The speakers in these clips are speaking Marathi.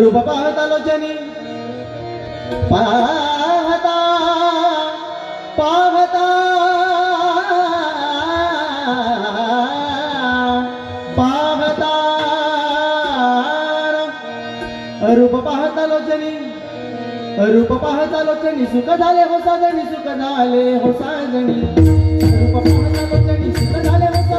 रूप पाहता लोचनी पाहता पाहता. पाहता रूप पाहता लोचनी रूप पाहता लोचनी सुख झाले हो साजणी सुख झाले हो साजणी रूप पाहता लोचनी सुख झाले हो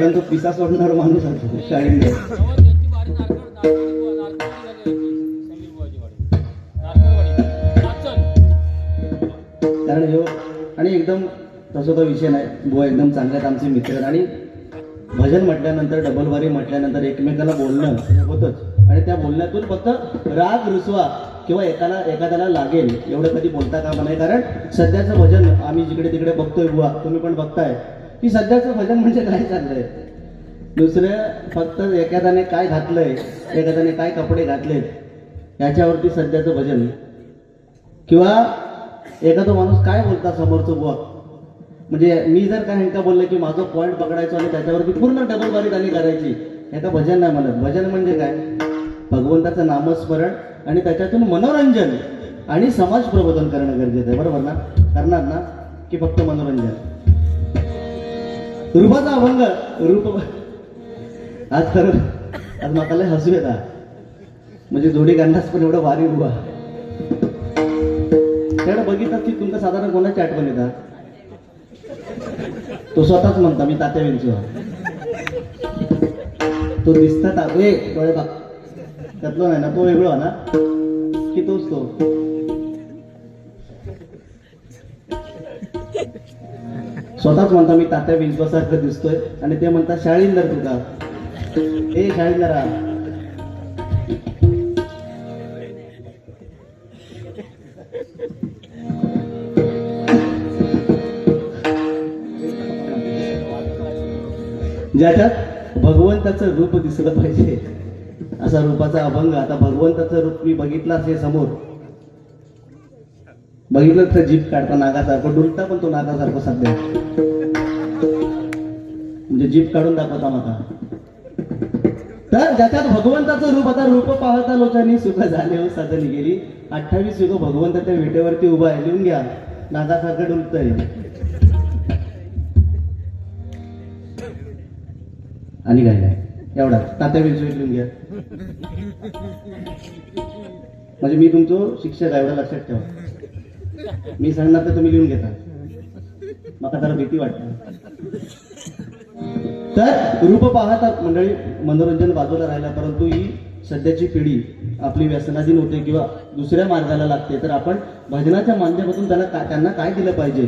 कारण तो पिसा सोडणार माणूस असतो कारण ह्यो आणि एकदम तसं तो विषय नाही. बुवा एकदम चांगले आहेत आमचे मित्र. आणि भजन म्हटल्यानंतर डबलवारी म्हटल्यानंतर एकमेकाला बोलणं होतंच. आणि त्या बोलण्यातून फक्त राग रुसवा किंवा एकाला एखाद्याला लागेल एवढं कधी बोलता कामा नाही कारण सध्याचं भजन आम्ही जिकडे तिकडे बघतोय बुवा तुम्ही पण बघताय. की सध्याचं भजन म्हणजे काय चाललंय? दुसरं फक्त एखाद्याने काय घातलंय एखाद्याने काय कपडे घातले याच्यावरती सध्याचं भजन किंवा एखादा माणूस काय बोलता समोरचं बुवा? म्हणजे मी जर काय ह्यांका बोललं की माझं पॉईंट पकडायचो आणि त्याच्यावरती पूर्ण डबल बारी त्यांनी करायची ह्याका भजन नाही म्हणत. भजन म्हणजे काय? भगवंताचं नामस्मरण आणि त्याच्यातून मनोरंजन आणि समाज प्रबोधन करणं गरजेचं आहे. बरोबर ना? करणार ना? की फक्त मनोरंजन? रूपाचा अभंग रूप आज खरं आज म्हाका लय हसू येता म्हणजे जोडी काढण्यास पण एवढं भारी रुबा त्याकडे बघितलं की तुमचं साधारण कोणाची आठवण येतात तो स्वतःच म्हणता मी तात्या विंचू तो दिसता ताबे डोळे बाग त्यातलो नाही ना तो वेगळा ना? की तोच तो. स्वतःच म्हणता मी तात्या विंचवासारखं दिसतोय आणि ते म्हणतात शाळींदर तुका ए शाळींदरा. ज्याच्यात भगवंताचं रूप दिसलं पाहिजे असा रूपाचा अभंग. आता भगवंताचं रूप मी बघितलं असे समोर. बघितलं तर जीप काढता नागासारखं डुलता पण तो नागासारखं सध्या. म्हणजे जीप काढून दाखवता माका तर ज्याच्यात भगवंताचं रूप आता रूप पाहता लोकांनी सुख झाले हो गेली. अठ्ठावीस युग भगवंताच्या विटेवरती उभा आहे. लिहून घ्या. नागासारखं डुलतंय. आणि काय नाही. एवढा. तात्या विंचू लिहून घ्या. म्हणजे मी तुमचं शिक्षक आहे एवढं लक्षात ठेवा. मी सांगणार तर तुम्ही लिहून घेता. मला जरा भीती वाटते. तर रूप पाहतात मंडळी मनोरंजन बाजूला राहिला परंतु ही सध्याची पिढी आपली व्यसनाधीन होते किंवा दुसऱ्या मार्गाला लागते तर आपण भजनाच्या माध्यमातून त्याला का- त्यांना काय दिलं पाहिजे?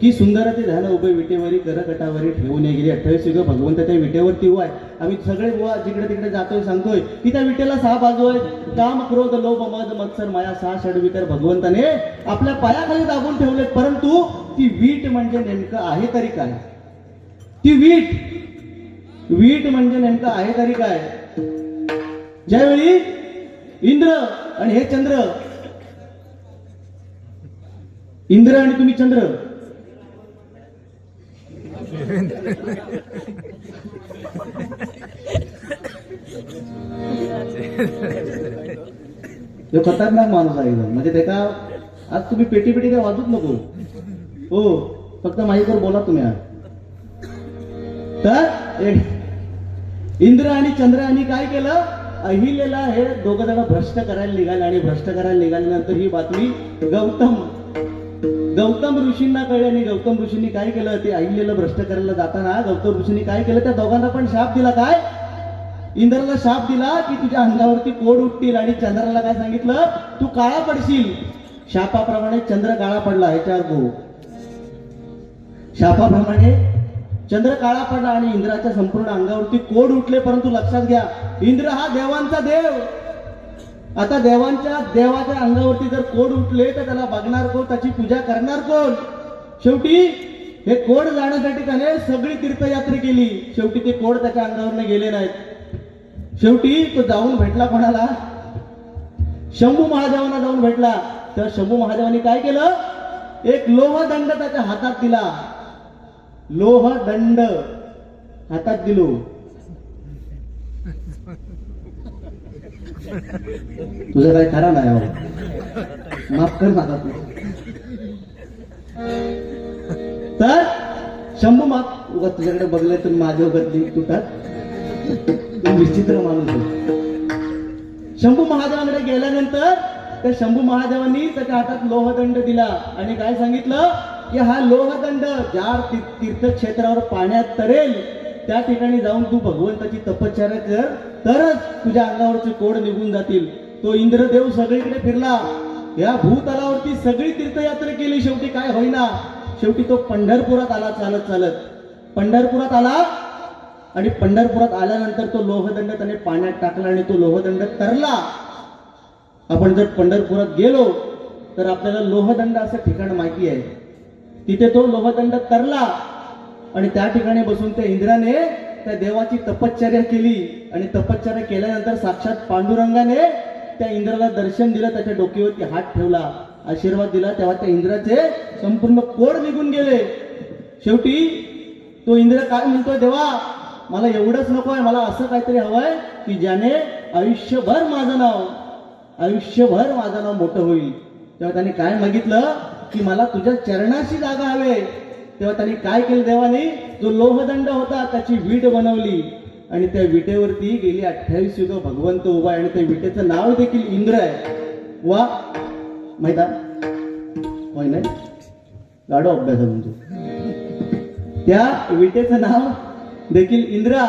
की सुंदर ते ध्यान उभे विटेवरी करकटावरी ठेवून ये गेली अठ्ठावीस युग भगवंताच्या विटेवरती उभा आहे. आम्ही सगळे बुवा जिकडे तिकडे जातोय सांगतोय की त्या विटेला सहा बाजू आहेत. काम क्रोध लोभ मद मत्सर माया सहा षडविकर भगवंताने आपल्या पायाखाली दाबून ठेवलेत. परंतु ती वीट म्हणजे नेमकं आहे तरी काय? ती वीट वीट म्हणजे नेमकं आहे तरी काय? ज्यावेळी इंद्र आणि हे चंद्र इंद्र आणि तुम्ही चंद्र. तो खतरनाक माणूस आहे म्हणजे म्हणजे का आज तुम्ही पेटी पेटी काय वाजूच नको. हो फक्त माझ्यावर बोला तुम्ही आज. तर एक इंद्र आणि चंद्र यांनी काय केलं? अहिलेला हे दोघं जण भ्रष्ट करायला निघाले आणि भ्रष्ट करायला निघाल्यानंतर ही बातमी गौतम गौतम ऋषींना कळली आणि गौतम ऋषींनी काय केलं? ते अहिलेला भ्रष्ट करायला जाताना गौतम ऋषींनी काय केलं? त्या दोघांना पण शाप दिला काय? इंद्राला शाप दिला की तुझ्या अंगावरती कोड उठतील आणि चंद्राला काय सांगितलं? तू काळा पडशील. शापाप्रमाणे चंद्र काळा पडला ह्याच्यावर गो शापाप्रमाणे चंद्र काळा पडला आणि इंद्राच्या संपूर्ण अंगावरती कोड उठले परंतु लक्षात घ्या इंद्र हा देवांचा देव. आता देवांच्या देवाच्या अंगावरती जर कोड उठले तर त्याला बघणार कोण त्याची पूजा करणार कोण? शेवटी हे कोड जाण्यासाठी त्याने सगळी तीर्थयात्रा केली शेवटी ते कोड त्याच्या अंगावरनं गेले नाहीत. शेवटी तो जाऊन भेटला कोणाला? शंभू महादेवांना जाऊन भेटला. तर शंभू महादेवांनी काय केलं? एक लोहदंड त्याच्या हातात दिला. लोहदंड. हातात दिलो. तुझं काय खरा नाही हो. माफ कर माझा तू. तर शंभू माफ. उगा तुझ्याकडे बघले तर माझ्या उगतली तुटत. तू विचित्र माणूस शंभू महादेवाकडे गेल्यानंतर त्या शंभू महादेवांनी त्याच्या हातात लोहदंड दिला. आणि काय सांगितलं? की हा लोहदंड ज्या तीर्थक्षेत्रावर पाण्यात तरेल त्या ठिकाणी जाऊन तू भगवंताची तपश्चर्या कर तरच तुझ्या अंगावरचे कोड निघून जातील. तो इंद्रदेव सगळीकडे फिरला. या भूतलावरती सगळी तीर्थयात्रा केली शेवटी काय होईना. शेवटी तो पंढरपुरात आला चालत चालत. पंढरपुरात आला आणि पंढरपुरात आल्यानंतर तो लोहदंड त्याने पाण्यात टाकला आणि तो लोहदंड तरला. आपण जर पंढरपुरात गेलो तर आपल्याला लोहदंड असं ठिकाण माहिती आहे. तिथे तो लोहदंड तरला आणि त्या ठिकाणी बसून त्या इंद्राने त्या देवाची तपश्चर्या केली आणि तपश्चर्या केल्यानंतर साक्षात पांडुरंगाने त्या इंद्राला दर्शन दिलं त्याच्या डोक्यावरती हात ठेवला आशीर्वाद दिला. तेव्हा त्या इंद्राचे संपूर्ण कोड निघून गेले. शेवटी तो इंद्र काय म्हणतोय देवा मला एवढंच नको आहे मला असं काहीतरी हवंय की ज्याने आयुष्यभर माझं नाव आयुष्यभर माझं नाव मोठं होईल. तेव्हा त्यांनी काय मागितलं? की मला तुझ्या चरणाशी जागा हवे. तेव्हा त्यांनी काय केलं देवाने? जो लोहदंड होता त्याची वीट बनवली. आणि त्या विटेवरती गेली अठ्ठावीस युग भगवंत उभा आहे आणि त्या विटेचं नाव देखील इंद्र आहे. वा. माहिता होय नाही? गाडो अभ्यास आहे तुमचं. त्या विटेचं नाव देखील इंद्रा.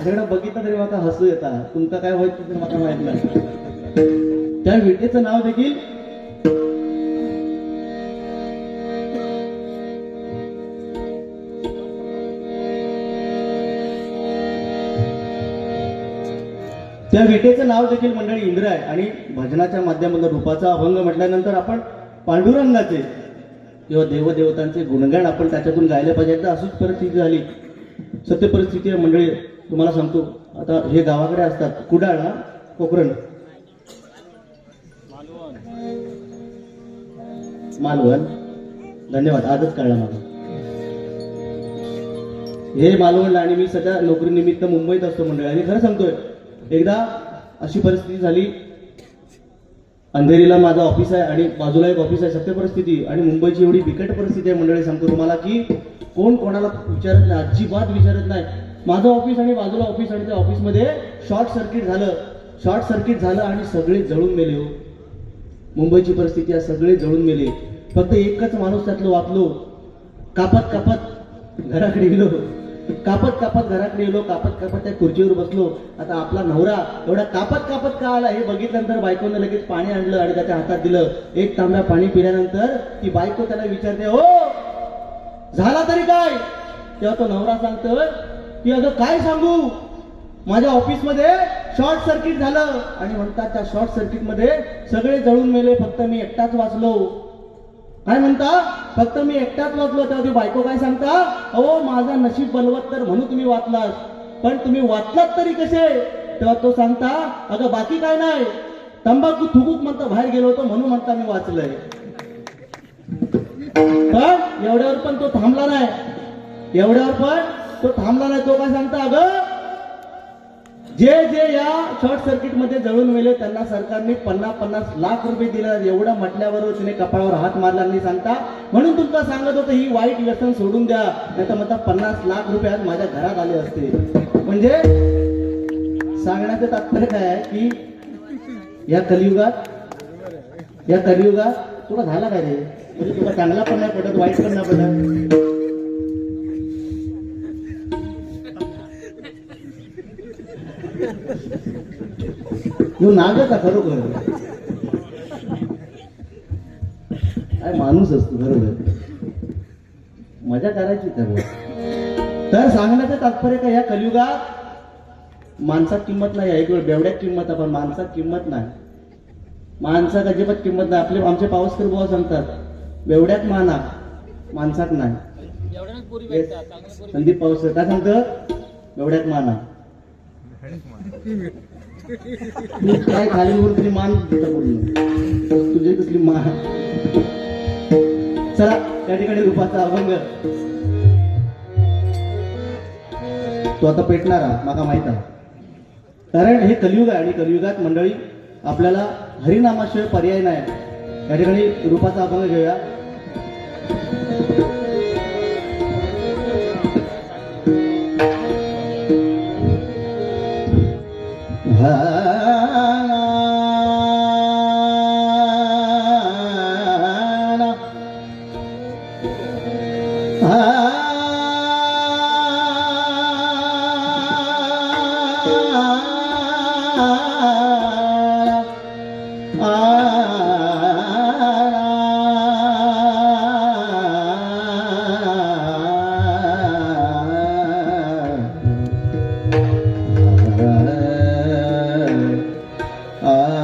ह्याकडे बघितलं तरी मला हसू येता. तुमचं काय व्हायचं मला माहीत नाही. त्या विटेचं नाव देखील त्या विटेचं नाव देखील मंडळी इंद्र आहे. आणि भजनाच्या माध्यमातून रूपाचा अभंग म्हटल्यानंतर आपण पांडुरंगाचे किंवा देवदेवतांचे गुणगान आपण त्याच्यातून गायले पाहिजे. तर अशीच परिस्थिती झाली. सत्य परिस्थिती आहे मंडळी. तुम्हाला सांगतो. आता हे गावाकडे असतात कुडाळ ना कोकरण. मालवण मालवण. धन्यवाद. आजच कळला मला. हे मालवणला आणि मी सध्या नोकरीनिमित्त मुंबईत असतो मंडळी. आणि खरं सांगतोय एकदा अशी परिस्थिती झाली. अंधेरीला माझं ऑफिस आहे आणि बाजूला एक ऑफिस आहे सत्य परिस्थिती. आणि मुंबईची एवढी बिकट परिस्थिती आहे मंडळी सांगतो तुम्हाला की कोण कोणाला विचारत नाही अजिबात विचारत नाही. माझं ऑफिस आणि बाजूला ऑफिस आणि त्या ऑफिसमध्ये शॉर्ट सर्किट झालं. शॉर्ट सर्किट झालं आणि सगळे जळून मेले हो. मुंबईची परिस्थिती आहे सगळे जळून मेले. फक्त एकच माणूस त्यातलं वाचलो. कापत कापत घराकडे गेलो. कापत कापत घरात गेलो कापत कापत त्या खुर्चीवर बसलो. आता आपला नवरा एवढा कापत कापत का आला हे बघितल्यानंतर बायकोनं लगेच पाणी आणलं आणि त्याच्या हातात दिलं. एक तांब्या पाणी पिल्यानंतर ती बायको त्याला विचारते हो झाला तरी काय? तेव्हा तो नवरा सांगतोय की अगं काय सांगू? माझ्या ऑफिसमध्ये शॉर्ट सर्किट झालं. आणि म्हणतात त्या शॉर्ट सर्किटमध्ये सगळे जळून मेले फक्त मी एकटाच वाचलो. काय म्हणता? फक्त मी एकटाच वाचलो तेव्हा ती बायको काय सांगता? अहो माझा नशीब बलवत तर म्हणून तुम्ही वाचलात. पण तुम्ही वाचलात तरी कसे? तेव्हा तो सांगता अगं बाकी काय नाही. तंबाखू थुकूक म्हणता बाहेर गेलो होतो म्हणून म्हणता मी वाचलंय. पण एवढ्यावर पण तो थांबला नाही. एवढ्यावर पण तो थांबला नाही. तो काय सांगता अगं जे जे या शॉर्ट सर्किटमध्ये जळून मेले त्यांना सरकारने पन्नास पन्नास लाख रुपये दिला. एवढं म्हटल्यावर तिने कपाळावर हात मारला आणि सांगता म्हणून तुमचा सांगत होतं ही वाईट व्यसन सोडून द्या. नाही तर म्हणता पन्नास लाख रुपये आज माझ्या घरात आले असते. म्हणजे सांगण्याचं तात्पर्य काय आहे की या कलियुगात या कलियुगात तुला झाला काय रे? म्हणजे तुला चांगला पण नाही पडत वाईट पण नाही पडत. ह्यो नागच आहे खरोखर काय माणूस असतो बरोबर? मजा करायची त्यावर तर सांगण्याचं तात्पर्य काय ह्या कलियुगात माणसात किंमत नाही एक वेळ बेवड्यात किंमत आहे पण माणसात किंमत नाही. माणसात अजिबात किंमत नाही. आपले आमचे पावसकर बुवा सांगतात बेवड्यात माना माणसात नाही. संदीप पावसकर काय सांगतं? बेवड्यात माना. मी काय खाली म्हणून तुझी मान देता बोललो तुझी कसली मान? चला त्या ठिकाणी रूपाचा अभंग. तो आता पेटणारा माका माहीत आहे. कारण हे कलियुग आहे आणि कलियुगात मंडळी आपल्याला हरिनामाशिवाय पर्याय नाही. या ठिकाणी रूपाचा अभंग घेऊया.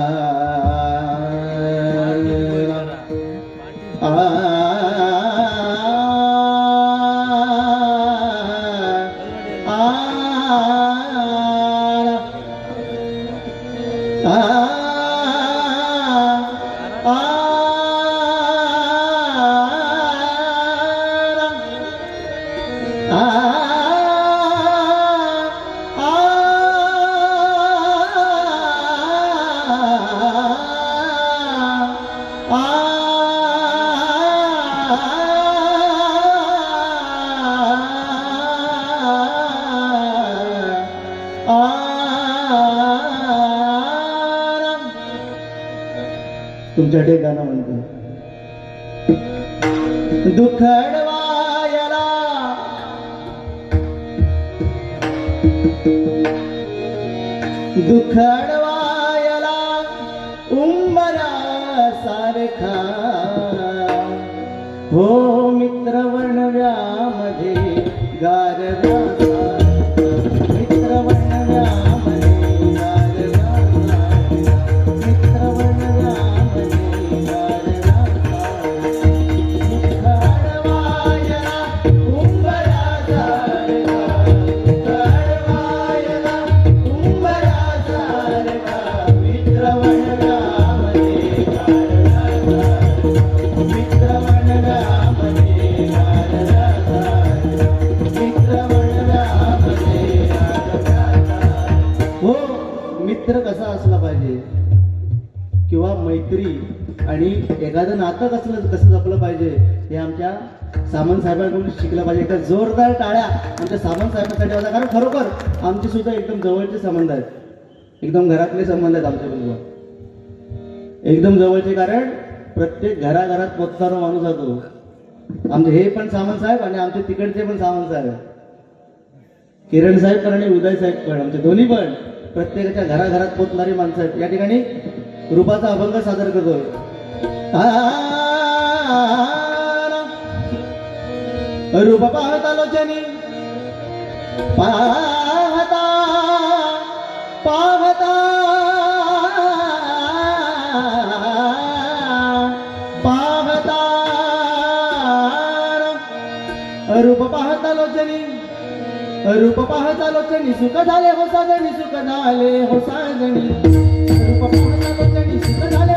الله तुमच्याकडे गाणं म्हणतो. दुखडवायला दुखडवायला उंबरा सारखा. हो सामंत साहेबांकडून शिकलं पाहिजे. एकदा जोरदार टाळ्या आमच्या सामंत साहेबांसाठी होता. कारण खरोखर आमचे सुद्धा एकदम जवळचे संबंध आहेत. एकदम घरातले संबंध आहेत आमच्या बरोबर एकदम जवळचे कारण प्रत्येक घराघरात पोचणारा माणूस जातो आमचे हे पण सामंत साहेब आणि आमचे तिकडचे पण सामंत साहेब किरण साहेब पण आणि उदय साहेब पण आमचे दोन्ही पण प्रत्येकाच्या घराघरात पोचणारी माणसं आहेत. या ठिकाणी रूपाचा अभंग सादर करतोय. आ, रूप पाहता लोचनी पाहता। पाहता। पाहता रूप पाहता लोचनी रूप पाहता लोचनी सुख झाले हो साजणी सुख झाले हो साजणी रूप पाहता लोचनी सुख झाले